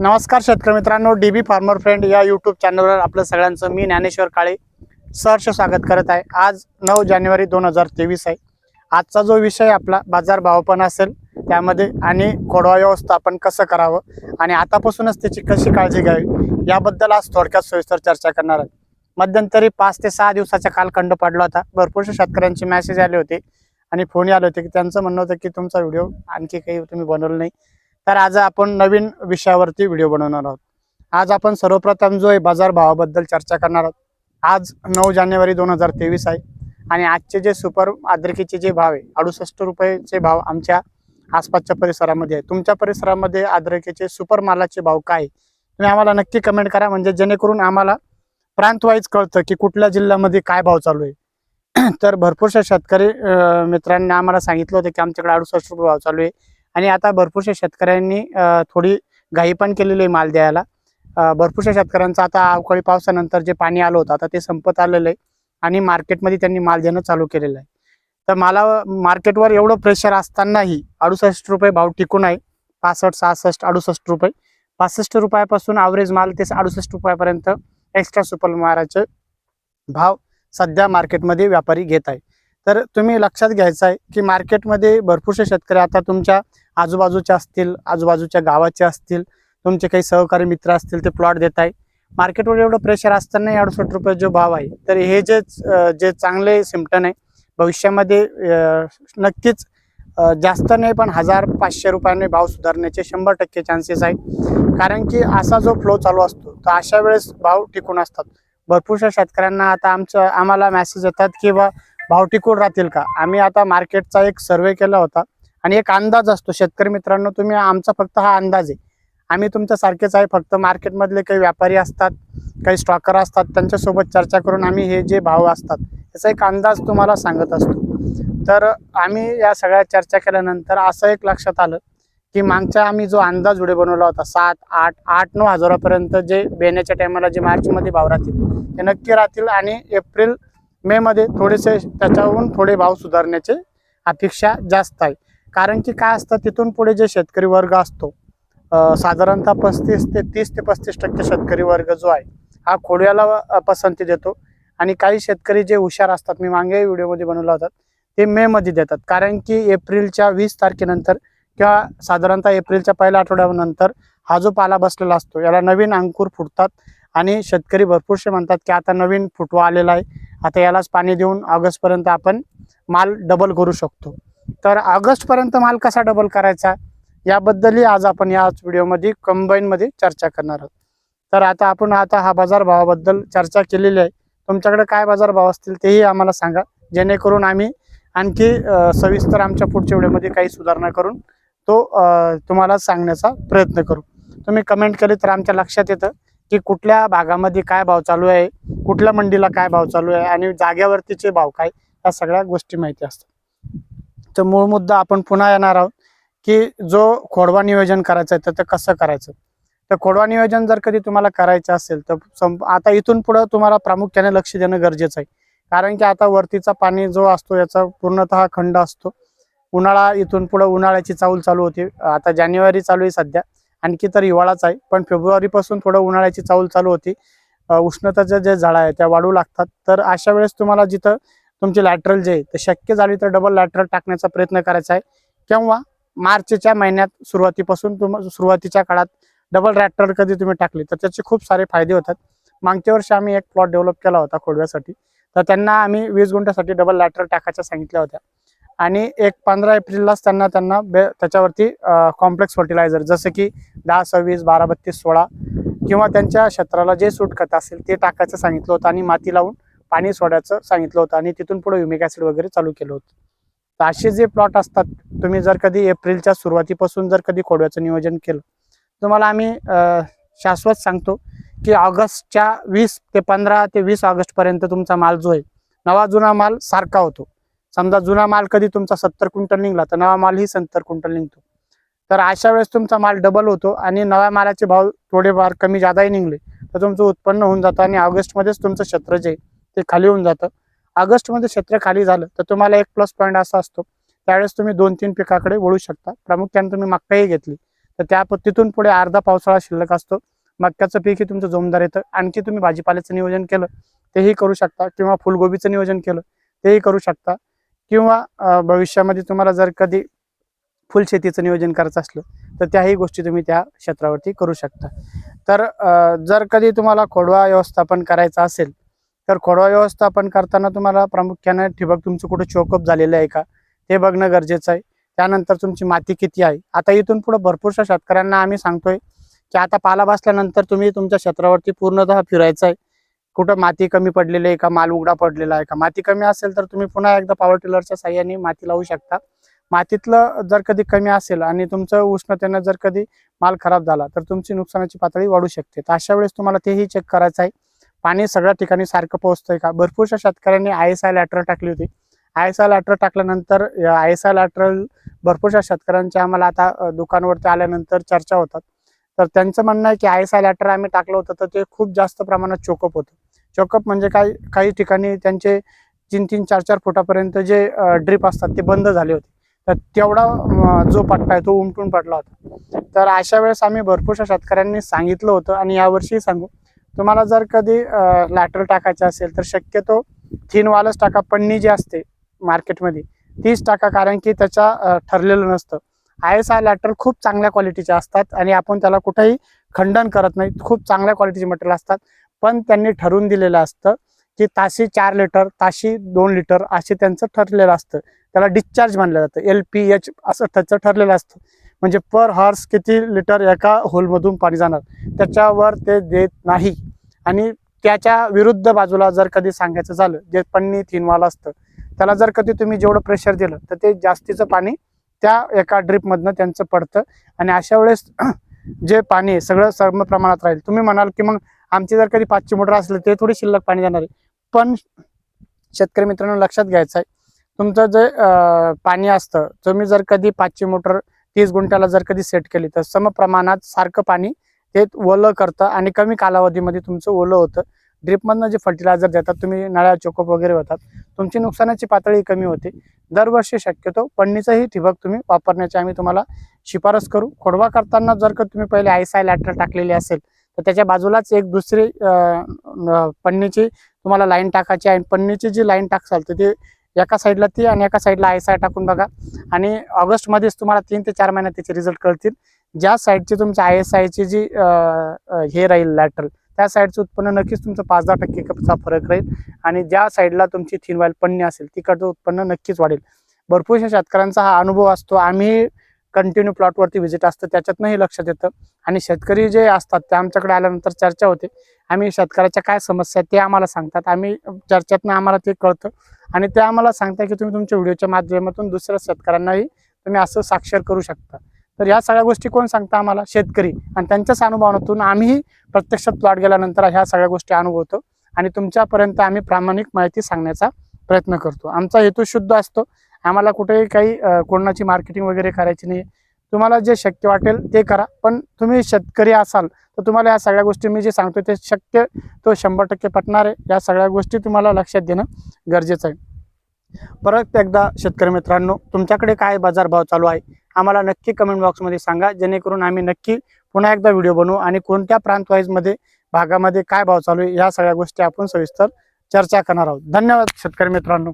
नमस्कार शेतकरी मित्रांनो डी बी फार्मर फ्रेंड या यूट्यूब चॅनलवर आपलं सगळ्यांचं मी ज्ञानेश्वर काळे सहर्ष स्वागत करत आहे. आज नऊ जानेवारी दोन हजार तेवीस आहे. आजचा जो विषय आपला बाजार भाव पण असेल त्यामध्ये आणि कोडवा व्यवस्थापन कसं करावं आणि आतापासूनच त्याची कशी काळजी घ्यावी याबद्दल आज थोडक्यात सविस्तर चर्चा करणार आहे. मध्यंतरी पाच ते सहा दिवसाचा कालखंड पडला होता. भरपूरशा शेतकऱ्यांचे मेसेज आले होते आणि फोन आले होते की त्यांचं म्हणणं होतं की तुमचा व्हिडिओ आणखी काही तुम्ही बनवलं नाही. तर आज आपण नवीन विषयावरती व्हिडिओ बनवणार आहोत. आज आपण सर्वप्रथम जो आहे बाजार भावाबद्दल चर्चा करणार आहोत. आज नऊ जानेवारी दोन हजार तेवीस आहे आणि आजचे जे सुपर अद्रकीचे जे भाव आहे अडुसष्ट रुपयेचे भाव आमच्या आसपासच्या परिसरामध्ये आहे. तुमच्या परिसरामध्ये अद्रकीचे सुपर मालाचे भाव काय आहे? तुम्ही आम्हाला नक्की कमेंट करा म्हणजे जेणेकरून आम्हाला प्रांतवाईज कळतं की कुठल्या जिल्ह्यामध्ये काय भाव चालू आहे. तर भरपूरशा शेतकरी मित्रांनी आम्हाला सांगितलं होतं की आमच्याकडे अडुसष्ट रुपये भाव चालू आहे. आणि आता भरपूरशा शेतकऱ्यांनी थोडी घाई पण केलेली आहे माल द्यायला. भरपूरशा शेतकऱ्यांचं आता अवकाळी पावसानंतर जे पाणी आलं होतं आता ते संपत आलेलं आहे आणि मार्केटमध्ये त्यांनी माल देणं चालू केलेलं आहे. तर मला मार्केटवर एवढं प्रेशर असतानाही अडुसष्ट रुपये भाव टिकून आहे पासष्ट सहासष्ट अडुसष्ट रुपये. पासष्ट रुपयापासून ॲव्हरेज माल ते अडुसष्ट रुपयापर्यंत एक्स्ट्रा सुपर माराचे भाव सध्या मार्केटमध्ये व्यापारी घेत आहे. तर तुम्ही लक्षात घ्यायचं आहे की मार्केटमध्ये भरपूरसे शेतकरी आता तुमच्या आजूबाजूच्या असतील आजूबाजूच्या गावाचे असतील तुमचे काही सहकारी मित्र असतील ते प्लॉट देत आहे मार्केटवर एवढं प्रेशर असताना अडुसष्ट रुपये जो भाव आहे तर हे जे जे चांगले सिमटन आहे भविष्यामध्ये नक्कीच जास्त नाही पण हजार पाचशे रुपयाने भाव सुधारण्याचे शंभर टक्के चान्सेस आहे कारण की असा जो फ्लो चालू असतो तर अशा वेळेस भाव टिकून असतात. भरपूरशा शेतकऱ्यांना आता आमचं आम्हाला मॅसेज येतात की बा भाव टिकून राहतील का? आम्ही आता मार्केटचा एक सर्वे केला होता. आणि एक अंदाज असतो. शेतकरी मित्रांनो तुम्ही आमचा फक्त हा अंदाज आहे. आम्ही तुमच्या सारखेच आहे. फक्त मार्केटमधले काही व्यापारी असतात काही स्टॉकर असतात त्यांच्यासोबत चर्चा करून आम्ही हे जे भाव असतात याचा एक अंदाज तुम्हाला सांगत असतो. तर आम्ही या सगळ्या चर्चा केल्यानंतर असं एक लक्षात आलं की मागच्या आम्ही जो अंदाज व्हिडिओ बनवला होता सात आठ आठ नऊ हजारापर्यंत जे बेण्याच्या टायमाला जे मार्चमध्ये भाव राहतील ते नक्की राहतील आणि एप्रिल मेमध्ये थोडेसे त्याच्याहून थोडे भाव सुधारण्याचे अपेक्षा जास्त आहे. कारण की काय असतं तिथून पुढे जे शेतकरी वर्ग असतो साधारणतः पस्तीस ते तीस ते पस्तीस टक्के शेतकरी वर्ग जो आहे हा खोड्याला पसंती देतो. आणि काही शेतकरी जे हुशार असतात मी मागे व्हिडिओमध्ये बनवला होता ते मे मध्ये देतात. कारण की एप्रिलच्या वीस तारखेनंतर किंवा साधारणतः एप्रिलच्या पहिल्या आठवड्यानंतर हा जो पाला बसलेला असतो याला नवीन अंकुर फुटतात आणि शेतकरी भरपूरसे म्हणतात की आता नवीन फुटवा आलेला आहे आता यालाच पाणी देऊन ऑगस्टपर्यंत आपण माल डबल करू शकतो. तर ऑगस्टपर्यंत माल कसा डबल करायचा याबद्दलही आज आपण या व्हिडिओमध्ये कंबाईनमध्ये चर्चा करणार आहोत. तर आता आपण आता हा बाजार भावाबद्दल चर्चा केलेली आहे. तुमच्याकडे काय बाजार भाव असतील तेही आम्हाला सांगा. जेणेकरून आम्ही आणखी सविस्तर आमच्या पुढच्या व्हिडिओमध्ये काही सुधारणा करून तो तुम्हाला सांगण्याचा प्रयत्न करू. तुम्ही कमेंट केली तर आमच्या लक्षात येतं की कुठल्या भागामध्ये काय भाव चालू आहे कुठल्या मंडीला काय भाव चालू आहे आणि जाग्यावरतीचे भाव काय या सगळ्या गोष्टी माहिती असतात. तर मूळ मुद्दा आपण पुन्हा येणार आहोत की जो खोडवा नियोजन करायचं आहे तर ते कसं करायचं? तर खोडवा नियोजन जर कधी तुम्हाला करायचं असेल तर संप आता इथून पुढं तुम्हाला प्रामुख्याने लक्ष देणं गरजेचं आहे. कारण की आता वरतीचा पाणी जो असतो याचा पूर्णतः खंड असतो. उन्हाळा इथून पुढं उन्हाळ्याची चाऊल चालू होती. आता जानेवारी चालू आहे सध्या. आणखी तर हिवाळाच आहे. पण फेब्रुवारीपासून थोडं उन्हाळ्याची चाऊल चालू होती. अ, जे झाडं आहे त्या वाढू लागतात. तर अशा वेळेस तुम्हाला जिथं तुमची लॅटरल जे आहे ते शक्य झाली तर डबल लॅटरल टाकण्याचा प्रयत्न करायचा आहे. किंवा मार्चच्या महिन्यात सुरुवातीपासून तुम सुरुवातीच्या काळात डबल लॅटरल कधी तुम्ही टाकली तर त्याचे खूप सारे फायदे होतात. मागच्या वर्षी आम्ही एक प्लॉट डेव्हलप केला होता खोडव्यासाठी. तर त्यांना आम्ही वीस गुंठ्यासाठी डबल लॅटरल टाकायच्या सांगितल्या होत्या. आणि एक पंधरा एप्रिललाच त्यांना त्यांना बे त्याच्यावरती कॉम्प्लेक्स फर्टिलायझर जसं की दहा सव्वीस बारा बत्तीस सोळा किंवा त्यांच्या क्षेत्राला जे सूट खत असेल ते टाकायचं सांगितलं होतं आणि माती लावून पाणी सोडायचं सांगितलं होतं आणि तिथून पुढे युमिक ॲसिड वगैरे चालू केलं होतं. तर असे जे प्लॉट असतात तुम्ही जर कधी एप्रिलच्या सुरुवातीपासून जर कधी खोडव्याचं नियोजन केलं तुम्हाला आम्ही शाश्वत सांगतो की ऑगस्टच्या वीस ते पंधरा ते वीस ऑगस्टपर्यंत तुमचा माल जो आहे नवा जुना माल सारखा होतो. समजा जुना माल कधी तुमचा सत्तर क्विंटल निघला तर नवा माल ही सत्तर क्विंटल निघतो. तर अशा वेळेस तुमचा माल डबल होतो आणि नव्या मालाचे भाव थोडेफार कमी जादाही निघले तर तुमचं उत्पन्न होऊन जातं आणि ऑगस्टमध्येच तुमचं क्षेत्र जे आहे ते खाली होऊन जातं. ऑगस्टमध्ये क्षेत्र खाली झालं तर तुम्हाला एक प्लस पॉईंट असा असतो. त्यावेळेस तुम्ही दोन तीन पिकाकडे वळू शकता. प्रामुख्याने तुम्ही मक्काही घेतली. तर त्या तिथून पुढे अर्धा पावसाळा शिल्लक असतो. मक्याचं पीकही तुमचं जोमदार येतं. आणखी तुम्ही भाजीपाल्याचं नियोजन केलं तेही करू शकता. किंवा फुलगोबीचं नियोजन केलं तेही करू शकता. किंवा भविष्यामध्ये तुम्हाला जर कधी फुलशेतीचं नियोजन करायचं असलं तर त्याही गोष्टी तुम्ही त्या क्षेत्रावरती करू शकता. तर जर कधी तुम्हाला खोडवा व्यवस्थापन करायचं असेल तर खोडवा व्यवस्थापन करताना तुम्हाला प्रामुख्याने ठिबक तुमचं कुठं चोकअप झालेलं आहे का ते बघणं गरजेचं आहे. त्यानंतर तुमची माती किती आहे? आता इथून पुढे भरपूरशा शेतकऱ्यांना आम्ही सांगतोय की आता पाला बसल्यानंतर तुम्ही तुमच्या क्षेत्रावरती पूर्णतः फिरायचं आहे. कुठं माती कमी पडलेली आहे का? माल उघडा पडलेला आहे का? माती कमी असेल तर तुम्ही पुन्हा एकदा पॉवर टिलरच्या साह्याने माती लावू शकता. मातीतलं जर कधी कमी असेल आणि तुमचं उष्णतेनं जर कधी माल खराब झाला तर तुमची नुकसानाची पातळी वाढू शकते. तर अशा वेळेस तुम्हाला तेही चेक करायचं आहे. पाणी सगळ्या ठिकाणी सारखं पोहोचतंय का? भरपूरशा शेतकऱ्यांनी आय एस आय लॅटर टाकली होती. आय एस आय लॅटर टाकल्यानंतर आय एस आय लॅटरल भरपूरशा शेतकऱ्यांच्या आम्हाला आता दुकानवरती आल्यानंतर चर्चा होतात. तर त्यांचं म्हणणं आहे की आय एस आय लॅटर आम्ही टाकलं होतं तर ते खूप जास्त प्रमाणात चोकअप होतं. चोकअप म्हणजे काय काही ठिकाणी त्यांचे तीन तीन चार चार फुटापर्यंत जे ड्रीप असतात ते बंद झाले होते. तर तेवढा जो पट्टा आहे तो उमटून पडला होता. तर अशा वेळेस आम्ही भरपूरशा शेतकऱ्यांनी सांगितलं होतं आणि यावर्षी सांगू. तुम्हाला जर कधी लॅटर टाकायचं असेल तर शक्यतो थिन वालच टाका. पन्नी जी असते मार्केटमध्ये तीच टाका कारण की त्याच्या ठरलेलं नसतं. आय एस आय लॅटर खूप चांगल्या क्वालिटीचे असतात आणि आपण त्याला कुठेही खंडन करत नाही. खूप चांगल्या क्वालिटीचे मटेरियल असतात. पण त्यांनी ठरवून दिलेलं असतं की ताशी चार लिटर ताशी दोन लिटर असे त्यांचं ठरलेलं असतं. त्याला डिस्चार्ज मानलं जातं. एल पी एच असं त्याचं ठरलेलं असतं. म्हणजे पर हॉर्स किती लिटर एका होलमधून पाणी जाणार? त्याच्यावर ते देत नाही. आणि त्याच्या विरुद्ध बाजूला जर कधी सांगायचं झालं जे पन्नी थिनवाला असतं त्याला जर कधी तुम्ही जेवढं प्रेशर दिलं तर ते जास्तीचं पाणी त्या एका ड्रिपमधनं त्यांचं पडतं. आणि अशा वेळेस जे पाणी आहे सगळं सम प्रमाणात राहील. तुम्ही म्हणाल की मग आमची जर कधी पाचशे मोटर असले ते थोडी शिल्लक पाणी जाणार आहे. पण शेतकरी मित्रांनो लक्षात घ्यायचं आहे. तुमचं जे पाणी असतं तुम्ही जर कधी पाचशे मोटर तीस गुंठ्याला जर कधी सेट केली तर सम प्रमाणात सारखं पाणी ते ओलं करतं आणि कमी कालावधीमध्ये तुमचं ओलं होतं. ड्रिपमधनं जे फर्टिलायझर देतात तुम्ही नळ्या चोकप वगैरे होतात तुमची नुकसानाची पातळी कमी होते. दरवर्षी शक्यतो पन्नीचंही ठिबक तुम्ही वापरण्याची आम्ही तुम्हाला शिफारस करू. खोडवा करताना जर का तुम्ही पहिले आय आय लॅटर टाकलेली असेल तर त्याच्या बाजूलाच एक दुसरी पन्नीची तुम्हाला लाईन टाकायची आहे. पन्नीची जी लाईन टाकसाल तर ती एका साईडला ती आणि एका साईडला आय एस आय टाकून बघा. आणि ऑगस्टमध्येच तुम्हाला तीन ते चार महिन्यात त्याचे रिझल्ट कळतील. ज्या साईडची तुमच्या आय एस आयची जी हे राहील लॅटरल त्या साईडचं उत्पन्न नक्कीच तुमचं पाच दहा टक्केचा फरक राहील. आणि ज्या साईडला तुमची थिन वाईल पन्नी असेल तिकडचं उत्पन्न नक्कीच वाढेल. भरपूरशा शेतकऱ्यांचा हा अनुभव असतो. आम्ही कंटिन्यू प्लॉटवरती व्हिजिट असतं त्याच्यातनंही लक्षात येतं. आणि शेतकरी जे असतात ते आमच्याकडे आल्यानंतर चर्चा होते. आम्ही शेतकऱ्याच्या काय समस्या आहेत ते आम्हाला सांगतात. आम्ही चर्चेतनं आम्हाला ते कळतं. आणि ते आम्हाला सांगतात की तुम्ही तुमच्या व्हिडिओच्या माध्यमातून दुसऱ्या शेतकऱ्यांनाही तुम्ही असं साक्षर करू शकता. तर ह्या सगळ्या गोष्टी कोण सांगता आम्हाला? शेतकरी. आणि त्यांच्याच अनुभवातून आम्हीही प्रत्यक्षात प्लॉट गेल्यानंतर ह्या सगळ्या गोष्टी अनुभवतो. आणि तुमच्यापर्यंत आम्ही प्रामाणिक माहिती सांगण्याचा प्रयत्न करतो. आमचा हेतू शुद्ध असतो. आम्हाला कुठेही काही कोणाची मार्केटिंग वगैरे करायची नाही तुम्हाला जे शक्य वाटेल ते करा. पण तुम्ही शेतकरी असाल तर तुम्हाला या सगळ्या गोष्टी मी जे सांगतो ते शक्य तो शंभर टक्के पटणार आहे. या सगळ्या गोष्टी तुम्हाला लक्षात देणं गरजेचं आहे. परत एकदा शेतकरी मित्रांनो तुमच्याकडे काय बाजारभाव चालू आहे आम्हाला नक्की कमेंट बॉक्समध्ये सांगा. जेणेकरून आम्ही नक्की पुन्हा एकदा व्हिडिओ बनवू आणि कोणत्या प्रांतवाईजमध्ये भागामध्ये काय भाव चालू आहे या सगळ्या गोष्टी आपण सविस्तर चर्चा करणार आहोत. धन्यवाद शेतकरी मित्रांनो.